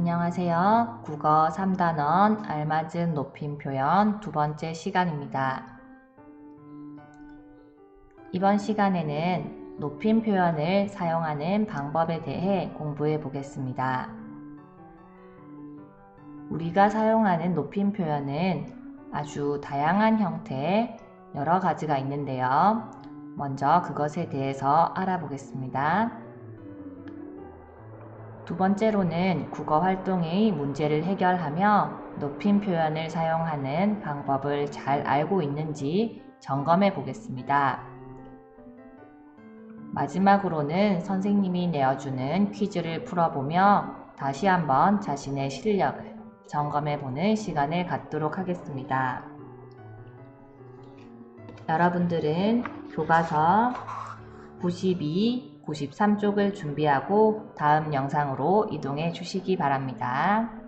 안녕하세요. 국어 3단원 알맞은 높임 표현 두 번째 시간입니다. 이번 시간에는 높임 표현을 사용하는 방법에 대해 공부해 보겠습니다. 우리가 사용하는 높임 표현은 아주 다양한 형태, 여러 가지가 있는데요. 먼저 그것에 대해서 알아보겠습니다. 두 번째로는 국어 활동의 문제를 해결하며 높임 표현을 사용하는 방법을 잘 알고 있는지 점검해 보겠습니다. 마지막으로는 선생님이 내어주는 퀴즈를 풀어보며 다시 한번 자신의 실력을 점검해 보는 시간을 갖도록 하겠습니다. 여러분들은 교과서 92, 93쪽을 준비하고 다음 영상으로 이동해 주시기 바랍니다.